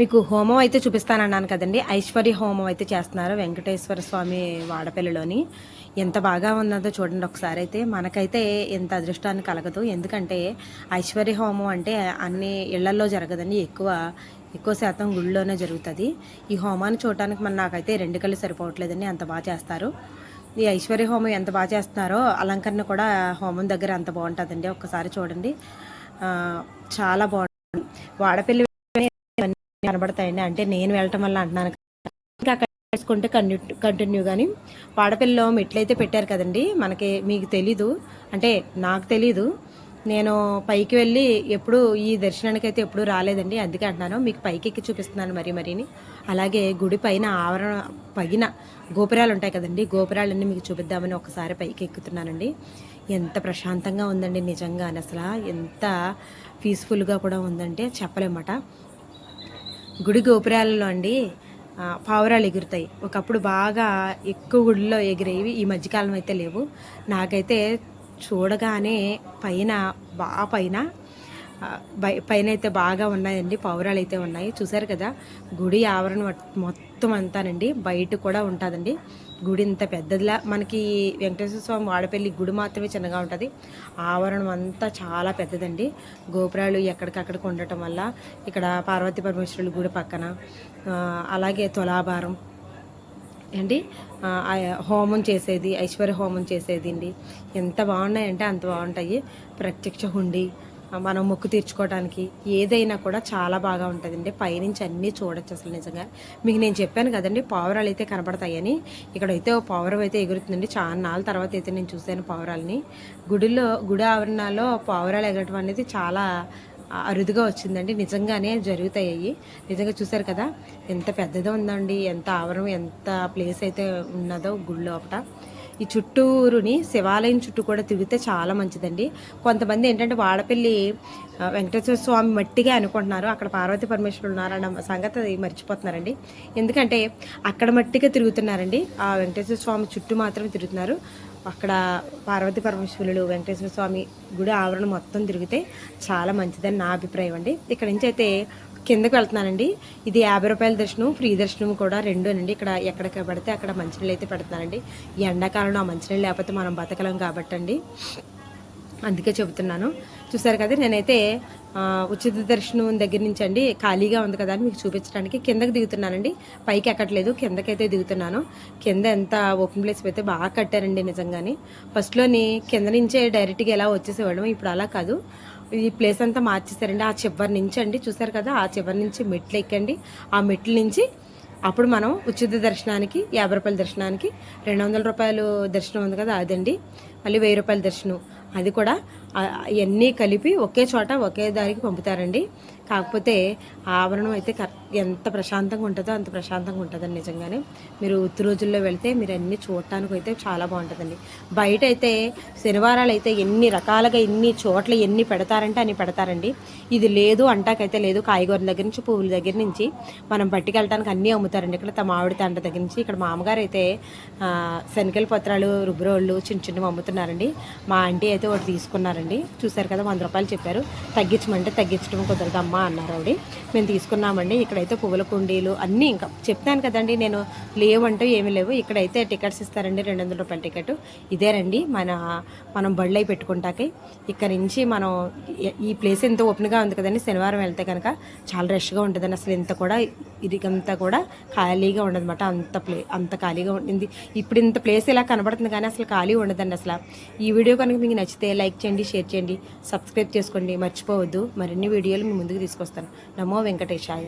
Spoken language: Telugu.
మీకు హోమం అయితే చూపిస్తానన్నాను కదండి. ఐశ్వర్య హోమం అయితే చేస్తున్నారు వెంకటేశ్వర స్వామి వాడపల్లిలోని. ఎంత బాగా ఉన్నదో చూడండి ఒకసారి అయితే. మనకైతే ఎంత అదృష్టాన్ని కలగదు. ఎందుకంటే ఐశ్వర్య హోమం అంటే అన్ని ఇళ్ళల్లో జరగదండి. ఎక్కువ ఎక్కువ శాతం గుళ్ళలోనే జరుగుతుంది. ఈ హోమాన్ని చూడటానికి మన నాకైతే రెండు కళ్ళు సరిపోవట్లేదండి. అంత బాగా చేస్తారు. ఈ ఐశ్వర్య హోమం ఎంత బాగా చేస్తున్నారో అలంకరణ కూడా హోమం దగ్గర అంత బాగుంటుందండి. ఒక్కసారి చూడండి. చాలా బాగుంటుంది. వాడపల్లి కనబడతాయండి. అంటే నేను వెళ్ళటం వల్ల అంటున్నాను ఇంకా చేసుకుంటే కంటిన్యూ కంటిన్యూ కానీ వాడపల్లిలో మెట్లయితే పెట్టారు కదండి. మనకి మీకు తెలీదు. అంటే నాకు తెలీదు. నేను పైకి వెళ్ళి ఎప్పుడు ఈ దర్శనానికి అయితే ఎప్పుడు రాలేదండి. అందుకే అంటున్నాను. మీకు పైకి ఎక్కి చూపిస్తున్నాను మరీ మరీని. అలాగే గుడి పైన ఆవరణ పైన గోపురాలు ఉంటాయి కదండి. గోపురాలన్నీ మీకు చూపిద్దామని ఒకసారి పైకి ఎక్కుతున్నానండి. ఎంత ప్రశాంతంగా ఉందండి నిజంగానే అసలు. ఎంత పీస్ఫుల్గా కూడా ఉందంటే చెప్పలేమాట గుడి గోపురాలలో అండి పావురాలు ఎగురుతాయి. ఒకప్పుడు బాగా ఎక్కువ గుడిలో ఎగిరేవి ఈ మధ్యకాలం అయితే లేవు. నాకైతే చూడగానే పైన బాగా పైన బై- పైన అయితే బాగా ఉన్నాయండి పావురాలు అయితే ఉన్నాయి. చూసారు కదా గుడి ఆవరణ మొత్తం అంతానండి బయట కూడా ఉంటుందండి. గుడి ఇంత పెద్దదిలా. మనకి వెంకటేశ్వర స్వామి వాడపల్లి గుడి మాత్రమే చిన్నగా ఉంటుంది. ఆవరణం అంతా చాలా పెద్దదండి. గోపురాలు ఎక్కడికక్కడికి ఉండటం వల్ల ఇక్కడ పార్వతీ పరమేశ్వరుల గుడి పక్కన అలాగే తులాభారం. ఏంటి? హోమం చేసేది ఐశ్వర్య హోమం చేసేది అండి. ఎంత బాగున్నాయంటే అంత బాగుంటాయి. ప్రత్యక్ష హుండి. మనం మొక్కు తీర్చుకోవడానికి ఏదైనా కూడా చాలా బాగా ఉంటుందండి. పైనుంచి అన్నీ చూడొచ్చు అసలు నిజంగా. మీకు నేను చెప్పాను కదండి పావురాలు అయితే కనబడతాయని. ఇక్కడైతే ఓ పావురం అయితే ఎగురుతుందండి. చాలా నాళ్ళ తర్వాత అయితే నేను చూశాను పావురాలని. గుడిలో గుడి ఆవరణలో పావురాలు ఎగరటం అనేది చాలా అరుదుగా వచ్చిందండి. నిజంగానే జరుగుతాయి. అవి నిజంగా చూసారు కదా ఎంత పెద్దదో ఉందండి. ఎంత ఆవరం ఎంత ప్లేస్ అయితే ఉన్నదో గుడి లోపట. ఈ చుట్టూరుని శివాలయం చుట్టూ కూడా తిరిగితే చాలా మంచిదండి. కొంతమంది ఏంటంటే వాడపల్లి వెంకటేశ్వర స్వామి మట్టిగా అనుకుంటున్నారు. అక్కడ పార్వతీ పరమేశ్వరులు ఉన్నారన్న సంగతి అది మర్చిపోతున్నారండి. ఎందుకంటే అక్కడ మట్టిగా తిరుగుతున్నారండి. ఆ వెంకటేశ్వర స్వామి చుట్టూ మాత్రమే తిరుగుతున్నారు. అక్కడ పార్వతీ పరమేశ్వరులు వెంకటేశ్వర స్వామి గుడి ఆవరణ మొత్తం తిరిగితే చాలా మంచిదని నా అభిప్రాయం అండి. ఇక్కడ నుంచి అయితే కిందకి వెళ్తున్నానండి. ఇది యాభై రూపాయల దర్శనం ఫ్రీ దర్శనం కూడా రెండు అండి ఇక్కడ ఎక్కడికి పడితే అక్కడ మంచినీళ్ళు అయితే పెడుతున్నానండి. ఈ ఎండాకాలంలో ఆ మంచినీళ్ళు లేకపోతే మనం బతకలం కాబట్టి అండి అందుకే చెబుతున్నాను. చూసారు కదా నేనైతే ఉచిత దర్శనం దగ్గర నుంచి అండి ఖాళీగా ఉంది కదా అని మీకు చూపించడానికి కిందకి దిగుతున్నానండి. పైకి ఎక్కట్లేదు కిందకైతే దిగుతున్నాను. కింద ఎంత ఓపెన్ ప్లేస్ అయితే బాగా కట్టారండి నిజంగానే. ఫస్ట్లోని కింద నుంచే డైరెక్ట్గా ఎలా వచ్చేసేవాళ్ళం ఇప్పుడు అలా కాదు. ఈ ప్లేస్ అంతా మార్చేసారండి ఆ చివరి నుంచి అండి చూసారు కదా ఆ చివరి నుంచి మెట్లు ఎక్కండి. ఆ మెట్ల నుంచి అప్పుడు మనం ఉచిత దర్శనానికి యాభై రూపాయల దర్శనానికి రెండు వందల రూపాయలు దర్శనం ఉంది కదా అదండి. మళ్ళీ వెయ్యి రూపాయల దర్శనం. అది కూడా ఇవన్నీ కలిపి ఒకే చోట ఒకే దారికి పంపుతారండి. కాకపోతే ఆవరణం అయితే ఎంత ప్రశాంతంగా ఉంటుందో అంత ప్రశాంతంగా ఉంటుందండి నిజంగానే. మీరు ఉత్తి రోజుల్లో వెళ్తే మీరు అన్ని చూడటానికి అయితే చాలా బాగుంటుందండి. బయట అయితే శనివారాలు అయితే ఎన్ని రకాలుగా ఎన్ని చోట్ల ఎన్ని పెడతారంటే అన్ని పెడతారండి. ఇది లేదు అంటాకైతే లేదు. కాయగూరల దగ్గర నుంచి పువ్వుల దగ్గర నుంచి మనం పట్టుకెళ్ళడానికి అన్నీ అమ్ముతారండి. ఇక్కడ తమ ఆవిడ తండ దగ్గర నుంచి ఇక్కడ మామగారు అయితే శనగల పత్రాలు రుబ్బురోళ్ళు చిన్న చిన్నవి అమ్ముతారు. చెప్తున్నారండి. మా ఆంటీ అయితే ఒకటి తీసుకున్నారండి. చూసారు కదా వంద రూపాయలు చెప్పారు. తగ్గించమంటే తగ్గించడం కుదరదమ్మా అన్నారు ఆవిడ. మేము తీసుకున్నామండి. ఇక్కడైతే పువ్వుల కుండీలు అన్నీ ఇంకా చెప్తాను కదండి నేను. లేవంటూ ఏమీ లేవు. ఇక్కడైతే టికెట్స్ ఇస్తారండి రెండు వందల రూపాయల టికెట్. ఇదేనండి మన మనం బళ్ళై పెట్టుకుంటాకి. ఇక్కడ నుంచి మనం ఈ- ఈ ప్లేస్ ఎంత ఓపెన్గా ఉంది కదండి శనివారం వెళ్తే కనుక చాలా రష్గా ఉంటుందండి. అసలు ఇంత కూడా ఇదిగంతా కూడా ఖాళీగా ఉండదన్నమాట. అంత ప్లే అంత ఖాళీగా ఉంటుంది ఇప్పుడు ఇంత ప్లేస్ ఇలా కనబడుతుంది కానీ అసలు ఖాళీ ఉండదండి అసలు. ఈ వీడియో కనుక మీకు నచ్చితే లైక్ చేయండి షేర్ చేయండి సబ్స్క్రైబ్ చేసుకోండి. మర్చిపోవద్దు. మరిన్ని వీడియోలు మీ ముందుకు తీసుకొస్తాను. నమో వెంకటేశాయ.